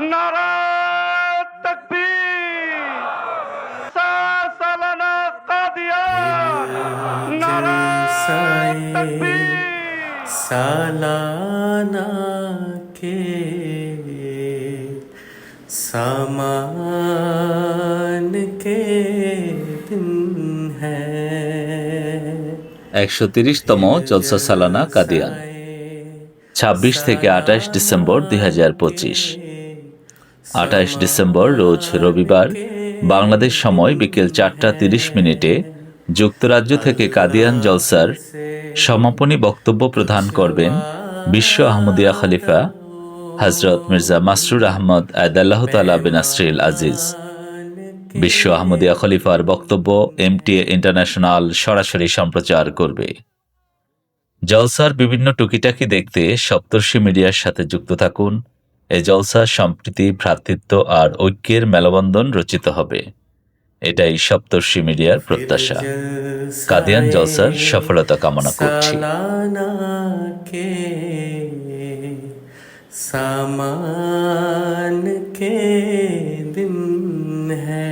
নারা সালানা কে সমান কে দিন একশো তিরিশতম জলসা সালানা কাদিয়ান ছাব্বিশ থেকে আঠাশ ডিসেম্বর দুই হাজার পঁচিশ। আঠাশ ডিসেম্বর রোজ রবিবার, বাংলাদেশ সময় বিকেল চারটা তিরিশ মিনিটে যুক্তরাজ্য থেকে কাদিয়ান জলসার সমাপনী বক্তব্য প্রদান করবেন বিশ্ব আহমদিয়া খলিফা হজরত মির্জা মাসরুর আহমদ আয়দাল্লাহ তালা বিন আসরিল আজিজ। বিশ্ব আহমদিয়া খলিফার বক্তব্য এমটিএ ইন্টারন্যাশনাল সরাসরি সম্প্রচার করবে। জলসার বিভিন্ন টুকিটাকি দেখতে সপ্তর্ষি মিডিয়ার সাথে যুক্ত থাকুন। এ জলসা সম্প্রীতি, ভ্রাতৃত্ব আর ঐক্যের মেলবন্ধন রচিত হবে। এটাই সপ্তর্ষি মিডিয়ার প্রত্যাশা। কাদিয়ান জলসার সফলতা কামনা করছি। সামান কে দিন হ্যাঁ